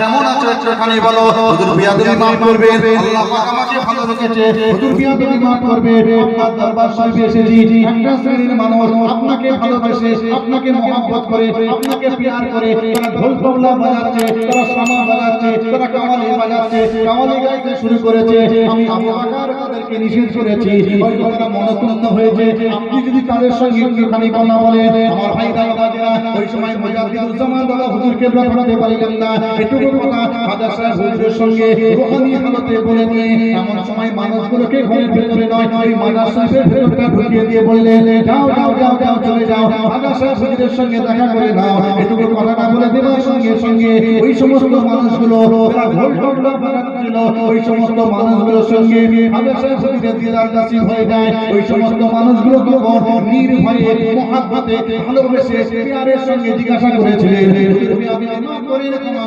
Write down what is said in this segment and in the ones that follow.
কেমন শুরু করেছে। আমি মনক্ষুণ্ণ হয়েছে। আপনি যদি তাদের সঙ্গে একটুখানি কথা বলেন, আমার ওই সময় দাদা হুজুরকে না। এটুকু কথা খাজা হুজুরের সঙ্গে রোহানি হালতে বলে নিয়ে এমন সময় মানুষগুলোকে ঘরের ভেতরে নয় ওই মাদার ভেতরটা ঢুকিয়ে দিয়ে বললেন যাও যাও যাও যাও চলে যাও খাজা হুজুরের সঙ্গে দেখা করে নাও এটুকু কথাটা বলে দেওয়ার সঙ্গে সঙ্গে ওই সমস্ত মানুষগুলো ঢোলটা ওই সমস্ত মানুষগুলোর সঙ্গে খাজা হুজুরের দিদার নাসিব হয়ে যায় ওই সমস্ত মানুষগুলো নির্ভয়ে মহাব্বতে ভালোবেসে পিয়ারের সঙ্গে জিজ্ঞাসা করেছিলেন আমি ক্ষমা করেন ক্ষমা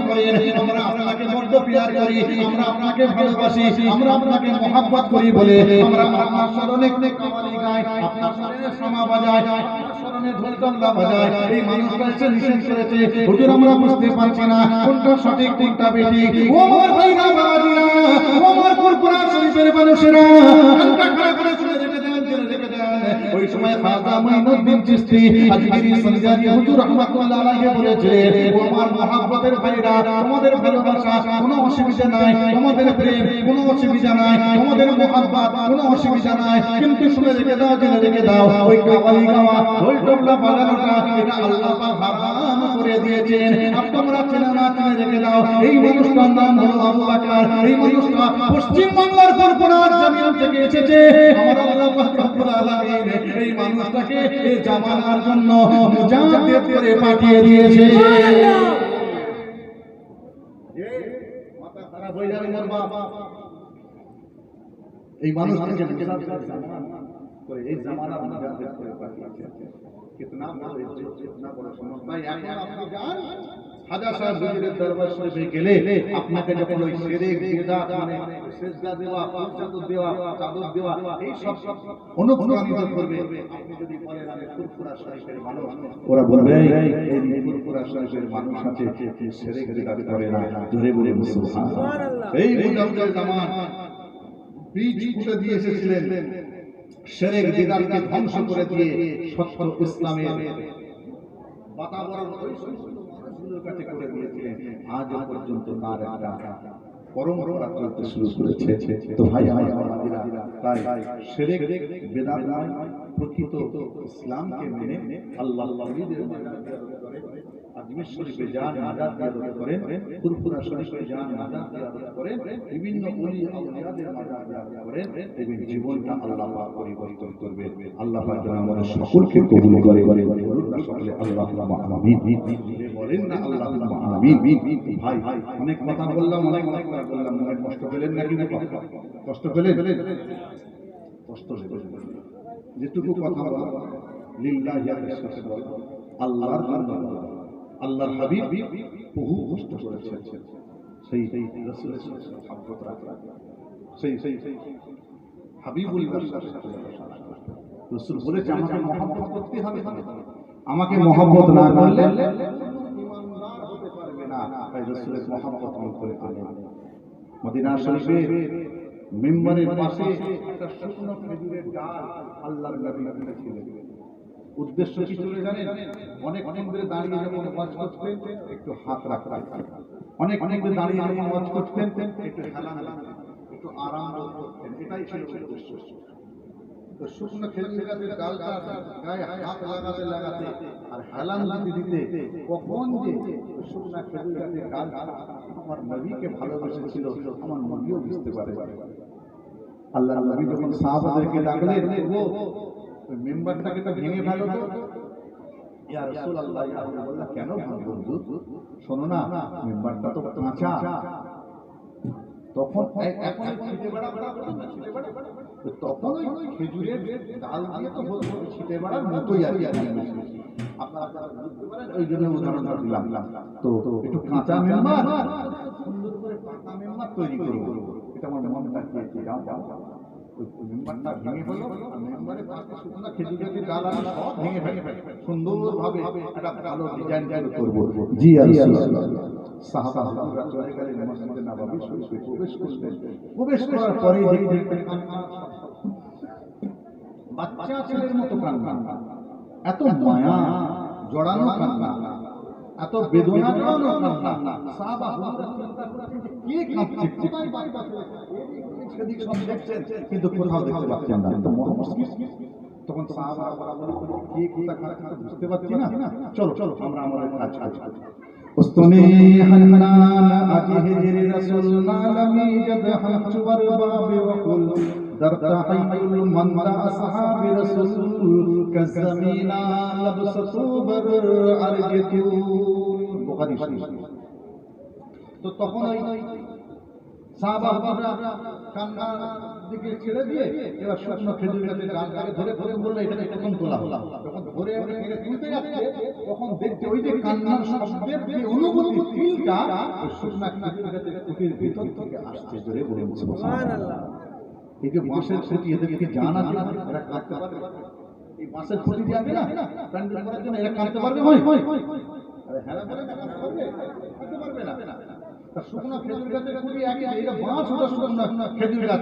আমরা বুঝতে পারছি না কোনটা সঠিক কোনটা বেঠিক। ও আমার ভাইরা বাবাজিরা মানুষেরা শুনে রেখে দেন জেনে রেখে দেন ওই সময় খাজা মঈনুদ্দিন চিশতি আজমিরি সঞ্জারি হুজুর রাহমাতুল্লাহ আলাইহি বলেছে, ও আমার মহব্বতের ভাইরা, তোমাদের ভালোবাসা কোনো অসুবিধা নাই, তোমাদের প্রেম কোনো অসুবিধা নাই, তোমাদের মহব্বত কোনো অসুবিধা নাই। কিন্তু শুনে রেখে দাও, জেনে রেখে দাও, ওই কাওয়ালি গাওয়া, ঢোল টোপলা বাজানোটা, এটা আল্লাহ পাক করে দিয়েছেন। তোমরা চেনা না চিনে রেখে দাও এই মানুষটার নাম হলো আবু বকর। এই মানুষটা পশ্চিম বাংলার কর্পোরাত জমিন থেকে এসেছে। আমার আল্লাহ রব্বুল আলামিন এই মানুষটাকে এই জামানার জন্য মুজাহিদ করে পাঠিয়ে দিয়েছে। মাথা খারাপ হয়ে যাবে মোর বাবা এই মানুষটাকে এই জামানার মুজাহিদ করে পাঠিয়েছে। কিতনা বড় ইজ্জত কিতনা বড় সম্মান তাই এখন আপনি যান হাজা সাহেব হুজুরের দরবার শরীফে গেলে আপনাকে যখন ওই শিরক বিদআত মানে সেজদা দেওয়া চাদর দেওয়া চাদর দেওয়া এই সব সব অনুপ্রাণিত করবে আপনি যদি বলেন আমি ফুরফুরা শরীফের মানুষ ওরা বলবে এই ফুরফুরা শরীফের মানুষ আছে শিরক বিদআত করে না জোরে বলে সুবহানাল্লাহ এই মুজাদ্দিদ জামান বীজ ফুটে দিয়ে এসেছিলেন শেরেক বিদাতকে ধ্বংস করে দিয়ে সত্য ইসলামের বাতাবরণ কাছে করে দিয়েছিলেন। আজ পর্যন্ত তার একটা পরম্পরা চলতে শুরু করেছে। তো ভাই ভাই আমাদিরা তাই শেরেক বেদাত নয় প্রকৃত ইসলামকে মেনে আল্লাহ করে। বিভিন্ন জীবনটা আল্লাহ পরিবর্তন করবে। আল্লাহ না সকলে আল্লাহ না আল্লাহ অনেক কথা বললাম, অনেক অনেক কথা বললাম অনেক কষ্ট পেলেন নাকি না কষ্ট? পেলেন? কষ্ট যেটুকু কথা বলা লিল্লাহি বলা আল্লাহর আল্লাহর হাবিব বহু কষ্ট করেছেন। সেই সেই রাসূলের রাখা সেই সেই রাসূল বলেছে আমাকে মহব্বত করতে হবে আমাকে মহব্বত না করলে তাই রাসূলের মহব্বত করে মদিনা মেম্বারের পাশে একটা শুকনো খেজুরের ডাল আল্লাহর নবী রেখেছিলেন উদ্দেশ্য কি চলে জানেন? অনেক অনেক ধরে দাঁড়িয়ে যখন ওয়াজ করতেন, একটু হাত রাখতেন। অনেক অনেক ধরে দাঁড়িয়ে যখন ওয়াজ করতেন, একটু হেলান একটু আরাম করতেন। এটাই ছিল উদ্দেশ্য। আল্লাহ নবী যখন সাহাবাদেরকে ডাকলেন মেম্বারটাকে তো ভেঙে ফেলো তো। কেন ভাঙবো হুজুর শোনো না, মেম্বারটা তো কাঁচা। তখন। তখন ওই খেজুরের ডাল দিয়ে তো হতো ছিটে বেড়ার মতোই আর কি আপনারা বুঝতে পারেন, ওই জন্য উদাহরণটা দিলাম। তো একটু কাঁচা মেম্বার, সুন্দর করে পাকা মেম্বার তৈরি করব এটা আমার মনটা চেয়েছে যাও যাও মেম্বারটা ভেঙে ফেলো আর মেম্বারের শুকনো খেজুর গাছের ডাল আমি সব ভেঙে ফেলে সুন্দরভাবে একটা ভালো ডিজাইন করব জি আল্লাহ। সাহাবা হুজুররা চলে গেলেন মসজিদে নববী শরীফে প্রবেশ করলেন প্রবেশ করার পরেই দেখতে দেখতে বাচ্চা ছেলের মতো কান্না। এত মায়া জড়ানো কান্না। এত কিন্তু কোথাও দেখতে তো তখন বুঝতে পারছি না। চলো চলো, আমরা আমাদের আজি রাসূল درت حي المنى أصحاب رسول كالزمينا لبس بر أرجتو بخاري شريف তো তখন ওই সাহাবাহারা কান্নার দিকে ছেড়ে দিয়ে এবার শুকনো খেজুর গাছের ডালটাকে ধরে ধরে বললো এটাকে প্রথম তোলা হলো যখন ধরে ওকে থেকে তুলতে যাচ্ছে তখন দেখছে ওই যে কান্নার শব্দের যে অনুভূতি ফিলটা ওই শুকনা খেজুর গাছের কুটির ভিতর থেকে আসছে জোরে বলে এই যে বাঁশের খুঁটি এদেরকে জানা এরা কাটতে পারবে। এই বাঁশের খুঁটি দিয়ে না প্যান্ডেল করার জন্য এরা কাটতে পারবে হয়? আরে হ্যাঁ বলে কাটতে পারবে না। শুকনো খেজুর গাছের খুঁটি একই এটা বাঁশ ওটা শুকনো খেজুর গাছ।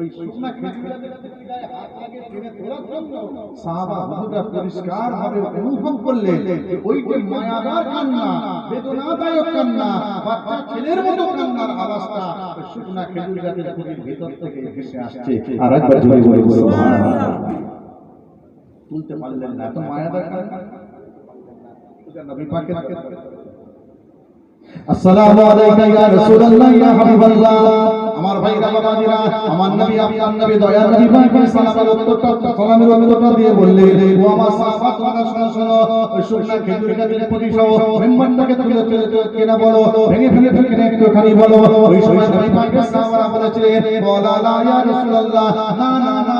ওই শুকনা খেজুরের গায়ে হাত লাগিয়ে টেনে তোলার জন্য সাহাবা হুজুররা পরিষ্কার ভাবে অনুভব করলেন যে ওই যে মায়াদার কান্না বেদনাদায়ক কান্না বাচ্চা ছেলের মতো কান্নার আওয়াজটা ওই শুকনা খেজুর গাছের খুঁটির ভিতর থেকে ভেসে আসছে আর একবার জোরে জোরে বলে সুবহানাল্লাহ তুলতে পারলেন না এত মায়াদার কান্না এটা নবী পাকের আসসালামু আলাইকা ইয়া রাসূলুল্লাহ ইয়া হাবিবাল্লাহ আমার ভাইরা বাবাজিরা আমার নবী আপনার নবী দয়ার নবী পাকের সালামের উত্তরটা সালামের উত্তরটা দিয়ে বললেন ও আমার সাফাত তোমরা শোনো শোনো ওই শুকনা খেজুর গাছের প্রতি সহ মেম্বারটাকে তুলে তুলে কেনা বলো ভেঙে ভেঙে একটু খালি বলো ওই সময় নবী পাকের সাহাবারা বলেছিলেন বলা লা ইয়া রাসূলুল্লাহ না না না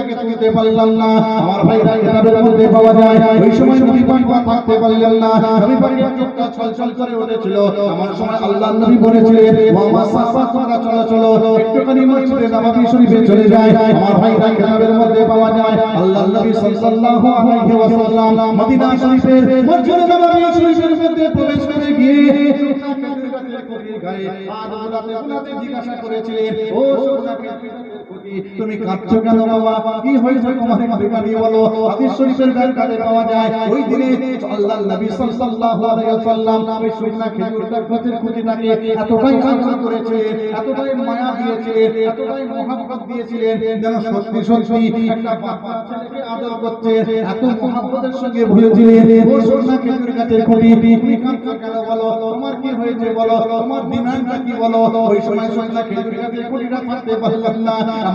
খুঁটিটাকে তুলতে পারলাম না। আমার ভাইরা কিতাবের মধ্যে পাওয়া যায়। ওই সময় নবী পাক থাকতে পারলেন না। নবী পাকের চোখটা ছলছল করে উঠেছিল। এমন সময় আল্লাহর নবী বলেছিলেন আমার সাহাবা তোমরা চলো চলো। একটুখানি মসজিদে নববী শরীফে চলে যায়। আমার ভাইরা কিতাবের মধ্যে পাওয়া যায়। আল্লাহর নবী সাল্লাল্লাহু আলাইহি ওয়াসাল্লাম মদিনা শরীফের মসজিদে নববী শরীফের মধ্যে প্রবেশ করে গিয়ে জিজ্ঞাসা করেছিলেন, ও তুমি কাঁদছো কেন বাবা? কি হয়েছে তোমার বেকারি বলো? হাদিস শরীফের গায়ে কালে পাওয়া যায়। ওই দিনে আল্লাহর নবী সাল্লাল্লাহু আলাইহি ওয়াসাল্লাম ওই শুকনা খেজুর গাছের খুঁটি খুঁটিটাকে এতটাই আদর করেছিলেন এতটাই মায়া দিয়েছিলেন এতটাই মহব্বত দিয়েছিলেন যেন সত্যি সত্যি একটা বাচ্চা ছেলেকে আদর করছে, এত মহব্বতের সঙ্গে ভুলেছিলেন ও শুকনা খেজুর গাছের খুঁটি। তুমি কাঁদছো কেন বলো? তোমার কি হয়েছে বলো? তোমার ডিমান্ডটা কি বলো? ওই সময় শুকনা খেজুর গাছের খুঁটিটা থাকতে পারলাম না।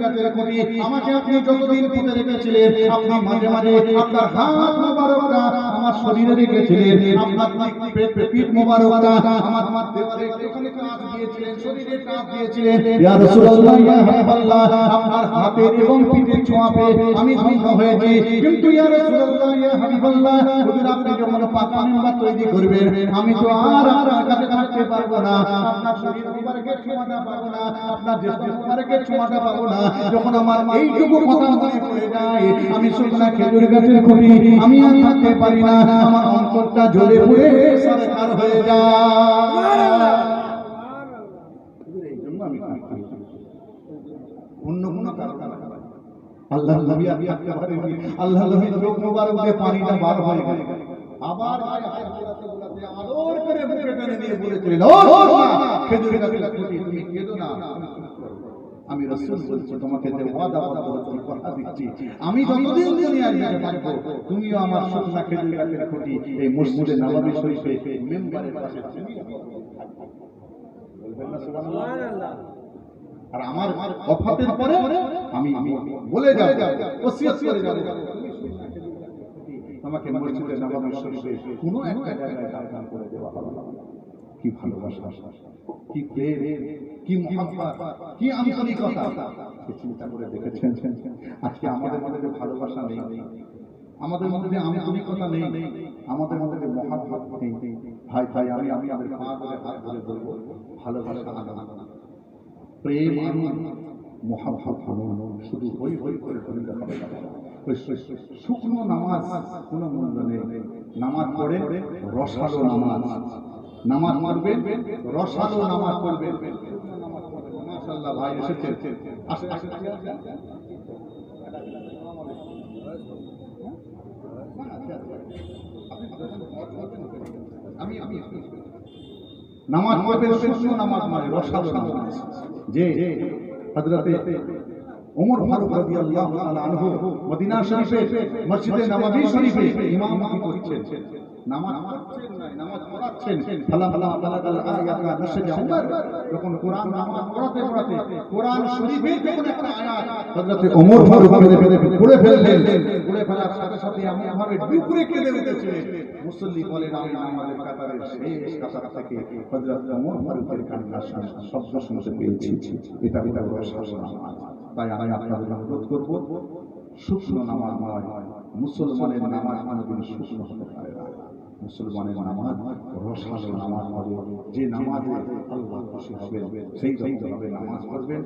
গাছের খুঁটি আমাকে আপনি যতদিন পুঁতে রেখেছিলেন আপনি মাঝে মাঝে আপনার হাত মোবারকটা আমার শরীরে রেখেছিলেন। আপনার পিঠ- পিঠ- পিঠ মোবারকটা আমার আমার দেওয়ালে একটুখানি কাজ দিয়েছিলেন শরীরে কাজ দিয়েছিলেন। ইয়া রাসূলুল্লাহ ইয়া হাবিবাল্লাহ আপনার হাতের এবং পিঠের ছোঁয়া আমি ধন্য হয়েছি। কিন্তু ইয়া রাসূলুল্লাহ ইয়া হাবিবাল্লাহ হুজুর আপনি যখন পাকা মেম্বার তৈরি করবেন আমি তো আর আপনার কাছে থাকতে পারব না। আপনার শরীর মুবারকের ছোঁয়াটা পাবো না আপনার জিসম মুবারকের ছোঁয়াটা পাবো না। যখন আমার এইটুকু কথা মনে পড়ে যায় আমি শুকনা খেজুর গাছের খুঁটি আমি আর থাকতে পারি না আমার অন্তরটা জ্বলে পুড়ে সরকার হয়ে যায়। অন্য কোনো কারণ আল্লাহ নবী আমি থাকতে আল্লাহ নবী চোখ মোবারক দিয়ে পানিটা বার হয়ে গেল। আবার আদর করে বুকে টেনে নিয়ে বলেছিলেন খেজুর গাছের খুঁটি তুমি কেঁদো না। আমি রসুল বলছি তোমাকে যে ওয়াদা হচ্ছি কথা দিচ্ছি আমি যতদিন দুনিয়ার বেঁচে থাকব তুমিও আমার শুকনা খেজুর গাছের খুঁটি এই মসজিদে নবাবী শরীফে মেম্বারের পাশে? আর আমার অফাতের পরে আমি বলে যাব ওসিয়ত করে যাব আমাকে মসজিদে নববী শরীফে কোনো একটা জায়গায় দান করে দেওয়া হবে কি ভালোবাসা? কি প্রেম? কি মহাব্বত? কি আন্তরিকতা? চিন্তা করে দেখেছেন? আজকে আমাদের মধ্যে ভালোবাসা নেই, আমাদের মধ্যে যে আন্তরিকতা নেই, আমাদের মধ্যে মহাব্বত নেই, ভাই ভাই, আমি আমি আমাদের পা ধরে হাত ধরে বলব, ভালোবাসা আলাদা প্রেম আনুন মহাভাব আনুন শুধু হই হই করে করলে হবে। ওই শুকনো নামাজ কোনো মূল্য নেই। নামাজ পড়ে রসালো নামাজ। নামাজ পড়বে, রসালো নামাজ পড়বে। মাশাআল্লাহ, ভাই এসেছে। আমি আমি নামাজ পড়বে নামাজ মানে রসালো নামাজ। যে হযরতে ওমর ফারুক রাদিয়াল্লাহু তাআলা আনহু মদিনা শরীফে, মসজিদে নববী শরীফে ইমামতি করছেন নামাজ নামাজ নামাজ শব্দ শুনতে পেয়েছি। এটা তাই আমি আপনাদের অনুরোধ করব, শুকনো নামাজ নয়, মুসলমানের নামাজ কোনোদিন শুকনো হতে পারে না। মুসলমানের নামাজ রসালো নামাজ হবে, যে নামাজে আল্লাহ খুশি হবে সেই রকমভাবে নামাজ পড়বেন,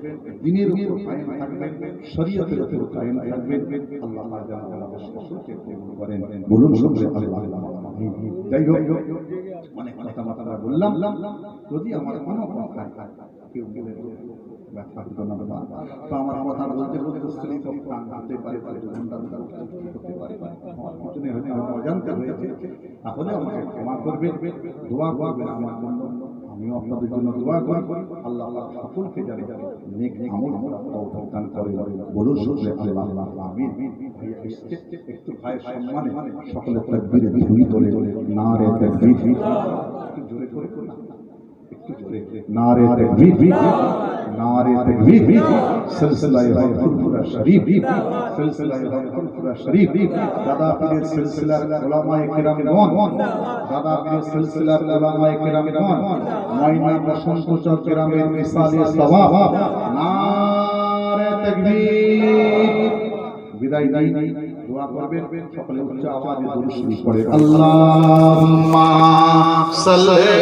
দিনের উপর কায়েম থাকবেন, শরীয়তের উপর কায়েম থাকবেন, আল্লাহ আমাদের সকলকে কবুল করেন। বলুন শুনলে আল্লাহ। যাই হোক, অনেক কথা মাথা বললাম, যদি আমার কোনো কথা কেউ বলে তো প্রাণ পারে পারে পারে। অজান্তে হয়েছে। তাহলে আমাকে ক্ষমা করবেন দোয়া আমার জন্য। আপনাদের জন্য দোয়া করি। আল্লাহ সকলকে জানি নেক আমল করে। বলুন, শুনলে আল্লাহ আল্লাহ একটু সম্মানে সকলে তাকবীরে তোলে না রে তাকবীর। জোরে করে না একটু জোরে নারে তাকবীর নারে তাকবীর সিলসিলায়ে ফুরফুরা শরীফ সিলসিলায়ে ফুরফুরা শরীফ দাদা পীরের সিলসিলার উলামায়ে কিরামগণ দাদা পীরের সিলসিলার উলামায়ে কিরামগণ ময়না বসন্ত চক গ্রামের মিসালে সওয়াব নারে তাকবীর বিদায় নাই দোয়া করবেন সকলে উচ্চ আওয়াজে দরুদ শরীফ পড়ে আল্লাহুম্মা সাল্লি